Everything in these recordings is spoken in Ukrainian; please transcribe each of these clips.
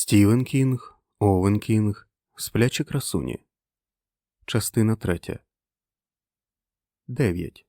Стівен Кінг, Овен Кінг, Сплячі красуні. Частина третя. 9.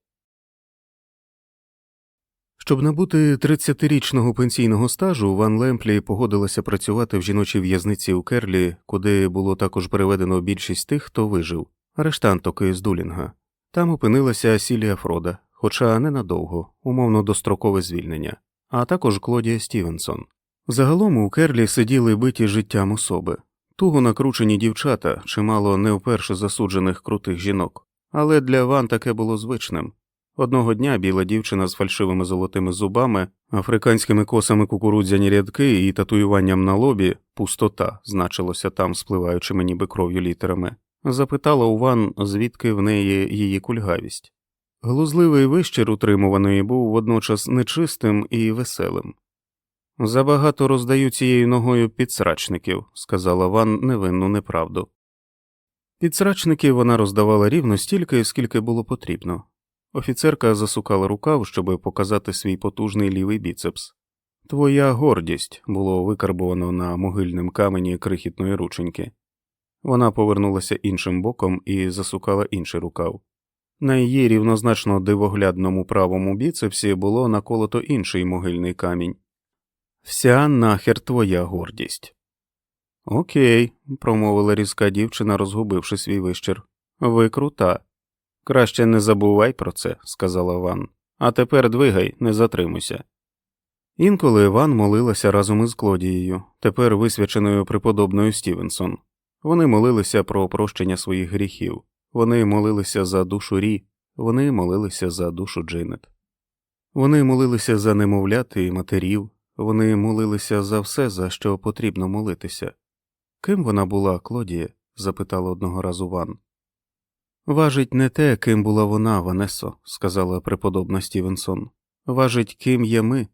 Щоб набути 30-річного пенсійного стажу, Ван Лемплі погодилася працювати в жіночій в'язниці у Керлі, куди було також переведено більшість тих, хто вижив, арештанток із Дулінга. Там опинилася Сілія Фрода, хоча ненадовго, умовно дострокове звільнення, а також Клодія Стівенсон. Загалом у Керлі сиділи биті життям особи, туго накручені дівчата, чимало не вперше засуджених крутих жінок, але для Ван таке було звичним. Одного дня біла дівчина з фальшивими золотими зубами, африканськими косами кукурудзяні рядки і татуюванням на лобі пустота значилося там, спливаючими ніби кров'ю літерами, запитала у Ван, звідки в неї її кульгавість. Глузливий вищір утримуваної був водночас нечистим і веселим. Забагато роздаю цією ногою підсрачників, сказала Ван невинну неправду. Підсрачників вона роздавала рівно стільки, скільки було потрібно. Офіцерка засукала рукав, щоб показати свій потужний лівий біцепс. Твоя гордість було викарбовано на могильним камені крихітної рученьки. Вона повернулася іншим боком і засукала інший рукав. На її рівнозначно дивоглядному правому біцепсі було наколото інший могильний камінь. Вся нахер твоя гордість. Окей, промовила різка дівчина, розгубивши свій вищир. Ви крута. Краще не забувай про це, сказала Ван. А тепер двигай, не затримуйся. Інколи Ван молилася разом із Клодією, тепер висвяченою преподобною Стівенсон. Вони молилися про прощення своїх гріхів, вони молилися за душу Рі, вони молилися за душу Джинет. Вони молилися за немовляти і матерів, вони молилися за все, за що потрібно молитися. Ким вона була, Клодія? запитала одного разу Ван. Важить не те, ким була вона, Ванесо, сказала преподобна Стівенсон. Важить, ким є ми.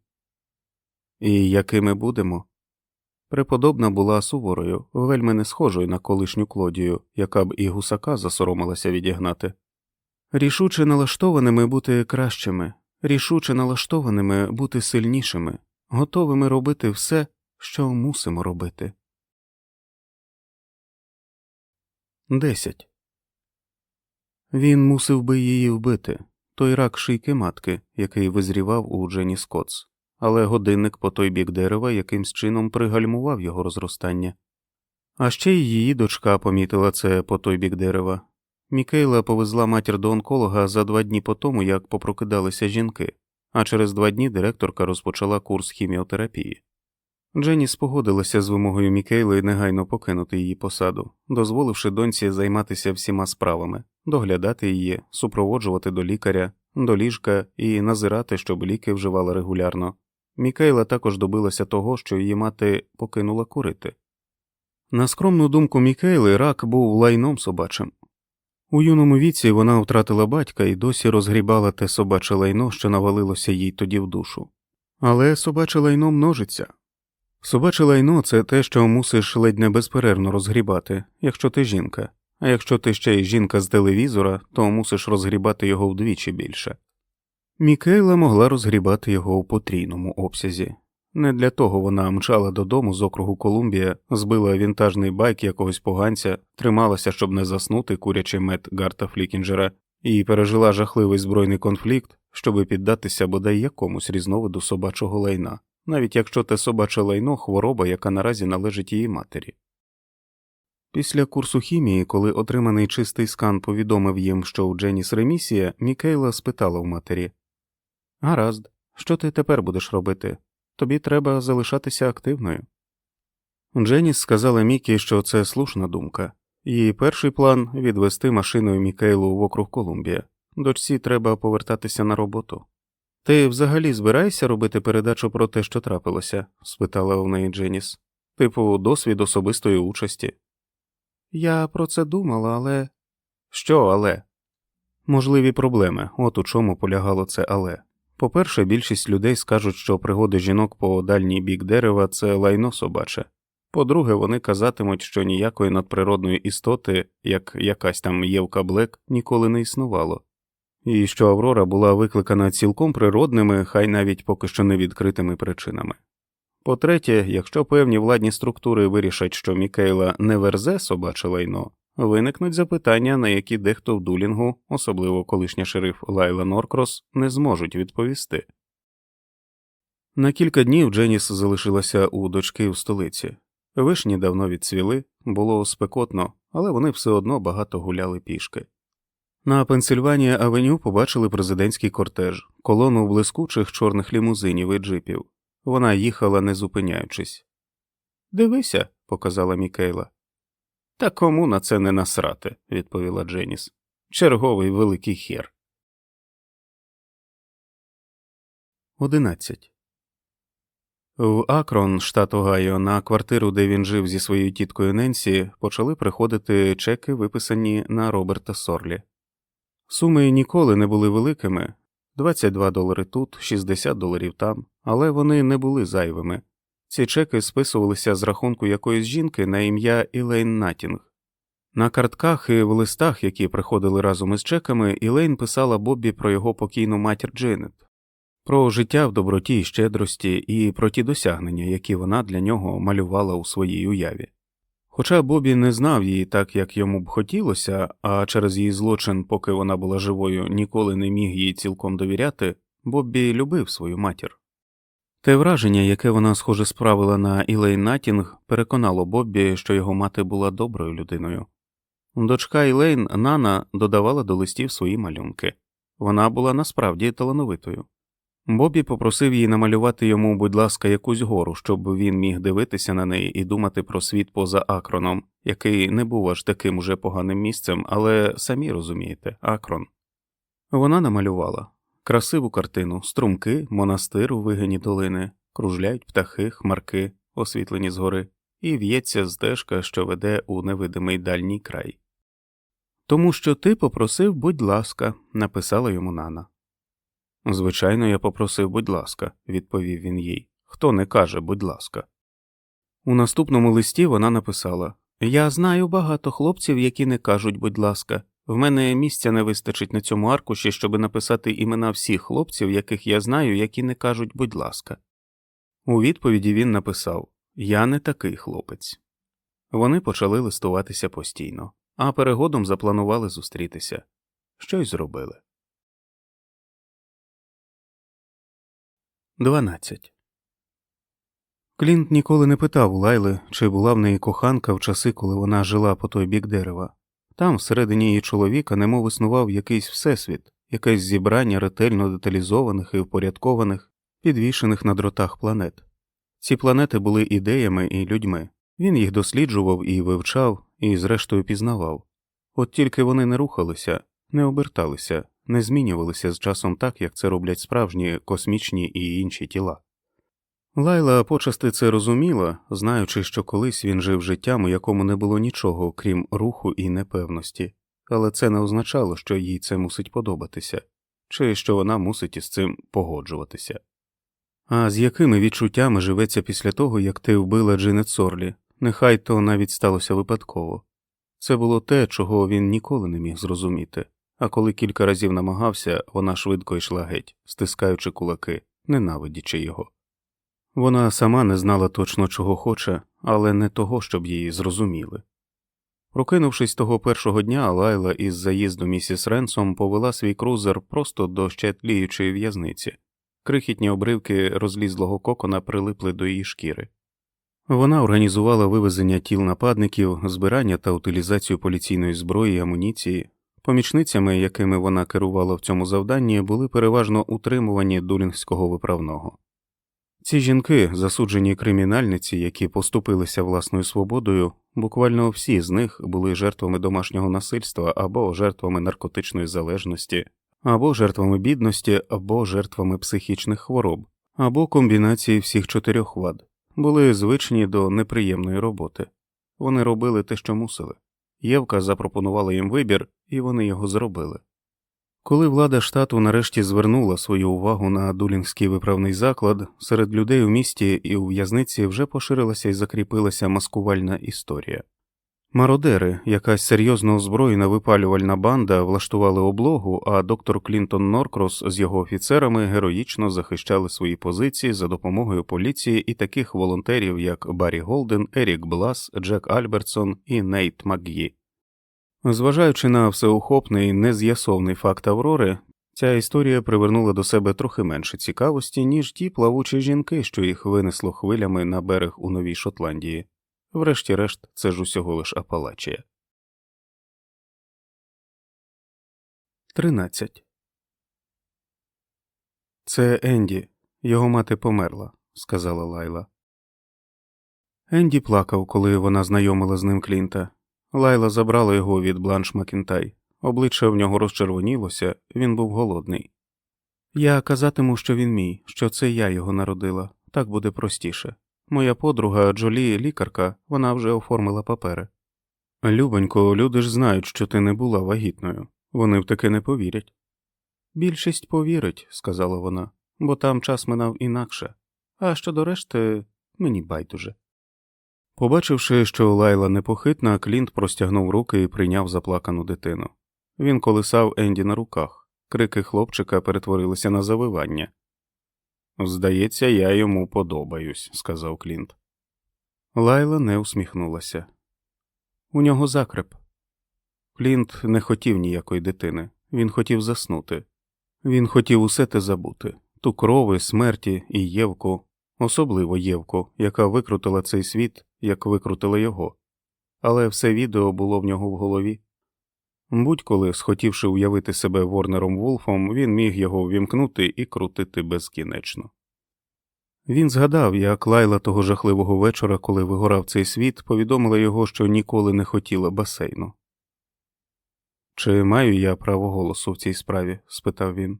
І якими будемо. Преподобна була суворою, вельми не схожою на колишню Клодію, яка б і гусака засоромилася відігнати. Рішуче налаштованими бути кращими, рішуче налаштованими бути сильнішими, готовими робити все, що мусимо робити. 10. Він мусив би її вбити той рак шийки матки, який визрівав у Джені Скотс, але годинник по той бік дерева якимсь чином пригальмував його розростання. А ще й її дочка помітила це по той бік дерева. Мікейла повезла матір до онколога за два дні по тому, як попрокидалися жінки, а через два дні директорка розпочала курс хіміотерапії. Дженні спогодилася з вимогою Мікейли негайно покинути її посаду, дозволивши доньці займатися всіма справами, доглядати її, супроводжувати до лікаря, до ліжка і назирати, щоб ліки вживала регулярно. Мікейла також добилася того, що її мати покинула курити. На скромну думку Мікейли, рак був лайном собачим. У юному віці вона втратила батька і досі розгрібала те собаче лайно, що навалилося їй тоді в душу. Але собаче лайно множиться. Собаче лайно це те, що мусиш ледь не безперервно розгрібати, якщо ти жінка, а якщо ти ще й жінка з телевізора, то мусиш розгрібати його вдвічі більше. Мікейла могла розгрібати його у потрійному обсязі. Не для того вона мчала додому з округу Колумбія, збила вінтажний байк якогось поганця, трималася, щоб не заснути, курячи мед Гарта Флікінджера, і пережила жахливий збройний конфлікт, щоби піддатися бодай якомусь різновиду собачого лайна навіть якщо те собаче лайно хвороба, яка наразі належить її матері. Після курсу хімії, коли отриманий чистий скан повідомив їм, що у Дженіс ремісія, Мікейла спитала в матері Гаразд, що ти тепер будеш робити? Тобі треба залишатися активною. Дженіс сказала Мікі, що це слушна думка. Її перший план відвести машиною Мікейлу в округ Колумбія. Дочці треба повертатися на роботу. Ти взагалі збираєшся робити передачу про те, що трапилося? спитала у неї Дженіс. Типу, досвід особистої участі. Я про це думала, але. Що, але? Можливі проблеми, от у чому полягало це але. По-перше, більшість людей скажуть, що пригоди жінок по дальній бік дерева це лайно собаче. По-друге, вони казатимуть, що ніякої надприродної істоти, як якась там Євка Блек, ніколи не існувало і що Аврора була викликана цілком природними, хай навіть поки що невідкритими причинами. По-третє, якщо певні владні структури вирішать, що Мікейла не верзе собаче лайно, виникнуть запитання, на які дехто в дулінгу, особливо колишня шериф Лайла Норкрос, не зможуть відповісти. На кілька днів Дженіс залишилася у дочки в столиці. Вишні давно відцвіли, було спекотно, але вони все одно багато гуляли пішки. На Пенсильванія Авеню побачили президентський кортеж, колону блискучих чорних лімузинів і джипів. Вона їхала, не зупиняючись. Дивися, показала Мікейла. Та кому на це не насрати, відповіла Дженіс. Черговий великий хер. 11. В Акрон, штат Огайо, на квартиру, де він жив зі своєю тіткою Ненсі, почали приходити чеки, виписані на Роберта Сорлі. Суми ніколи не були великими 22 долари тут, 60 доларів там, але вони не були зайвими. Ці чеки списувалися з рахунку якоїсь жінки на ім'я Ілейн Натінг. На картках і в листах, які приходили разом із чеками, Ілейн писала Боббі про його покійну матір Дженет, про життя в доброті і щедрості і про ті досягнення, які вона для нього малювала у своїй уяві. Хоча Бобі не знав її так, як йому б хотілося, а через її злочин, поки вона була живою, ніколи не міг їй цілком довіряти, Боббі любив свою матір. Те враження, яке вона, схоже, справила на Ілей Натінг, переконало Боббі, що його мати була доброю людиною. Дочка Ілейн Нана додавала до листів свої малюнки. Вона була насправді талановитою. Бобі попросив її намалювати йому, будь ласка, якусь гору, щоб він міг дивитися на неї і думати про світ поза Акроном, який не був аж таким уже поганим місцем, але самі розумієте, Акрон. Вона намалювала красиву картину, струмки, монастир у вигині долини, кружляють птахи, хмарки, освітлені згори, і в'ється стежка, що веде у невидимий дальній край. Тому що ти попросив, будь ласка, написала йому Нана. Звичайно, я попросив, будь ласка, відповів він їй. Хто не каже, будь ласка. У наступному листі вона написала Я знаю багато хлопців, які не кажуть, будь ласка, в мене місця не вистачить на цьому аркуші, щоб написати імена всіх хлопців, яких я знаю, які не кажуть, будь ласка. У відповіді він написав Я не такий хлопець. Вони почали листуватися постійно, а перегодом запланували зустрітися. Щось зробили. 12. Клінт ніколи не питав у Лайли, чи була в неї коханка в часи, коли вона жила по той бік дерева. Там, всередині її чоловіка, немов існував якийсь всесвіт, якесь зібрання ретельно деталізованих і впорядкованих, підвішених на дротах планет. Ці планети були ідеями і людьми. Він їх досліджував і вивчав, і, зрештою, пізнавав. От тільки вони не рухалися, не оберталися, не змінювалися з часом так, як це роблять справжні космічні і інші тіла. Лайла почасти це розуміла, знаючи, що колись він жив життям, у якому не було нічого, крім руху і непевності, але це не означало, що їй це мусить подобатися, чи що вона мусить із цим погоджуватися. А з якими відчуттями живеться після того, як ти вбила Джинет Сорлі, нехай то навіть сталося випадково. Це було те, чого він ніколи не міг зрозуміти, а коли кілька разів намагався, вона швидко йшла геть, стискаючи кулаки, ненавидячи його. Вона сама не знала точно, чого хоче, але не того, щоб її зрозуміли. Прокинувшись того першого дня, Лайла із заїзду місіс Ренсом повела свій крузер просто до ще тліючої в'язниці. Крихітні обривки розлізлого кокона прилипли до її шкіри. Вона організувала вивезення тіл нападників, збирання та утилізацію поліційної зброї і амуніції. Помічницями, якими вона керувала в цьому завданні, були переважно утримувані дулінгського виправного. Ці жінки, засуджені кримінальниці, які поступилися власною свободою, буквально всі з них були жертвами домашнього насильства або жертвами наркотичної залежності, або жертвами бідності, або жертвами психічних хвороб, або комбінації всіх чотирьох вад, були звичні до неприємної роботи. Вони робили те, що мусили. Євка запропонувала їм вибір, і вони його зробили. Коли влада штату нарешті звернула свою увагу на дулінгський виправний заклад, серед людей у місті і у в'язниці вже поширилася і закріпилася маскувальна історія. Мародери, якась серйозно озброєна випалювальна банда, влаштували облогу, а доктор Клінтон Норкрос з його офіцерами героїчно захищали свої позиції за допомогою поліції і таких волонтерів, як Баррі Голден, Ерік Блас, Джек Альбертсон і Нейт МакГі. Зважаючи на всеохопний нез'ясовний факт Аврори, ця історія привернула до себе трохи менше цікавості, ніж ті плавучі жінки, що їх винесло хвилями на берег у Новій Шотландії. Врешті-решт, це ж усього лиш Апалачія. 13. Це Енді. Його мати померла, сказала Лайла. Енді плакав, коли вона знайомила з ним Клінта. Лайла забрала його від Бланш Макінтай. Обличчя в нього розчервонілося, він був голодний. Я казатиму, що він мій, що це я його народила, так буде простіше. Моя подруга Джолі лікарка, вона вже оформила папери. Любонько, люди ж знають, що ти не була вагітною. Вони в таке не повірять. Більшість повірить, сказала вона, бо там час минав інакше. А щодо решти, мені байдуже. Побачивши, що Лайла непохитна, Клінт простягнув руки і прийняв заплакану дитину. Він колисав Енді на руках. Крики хлопчика перетворилися на завивання. Здається, я йому подобаюсь, сказав Клінт. Лайла не усміхнулася. У нього закреп. Клінт не хотів ніякої дитини, він хотів заснути. Він хотів усе те забути ту крови, смерті і Євку, особливо Євку, яка викрутила цей світ, як викрутила його, але все відео було в нього в голові. Будь-коли, схотівши уявити себе Ворнером Вулфом, він міг його ввімкнути і крутити безкінечно. Він згадав, як Лайла того жахливого вечора, коли вигорав цей світ, повідомила його, що ніколи не хотіла басейну. Чи маю я право голосу в цій справі? спитав він.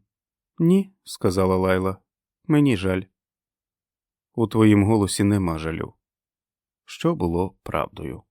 Ні, сказала Лайла. Мені жаль. У твоїм голосі нема жалю. Що було правдою.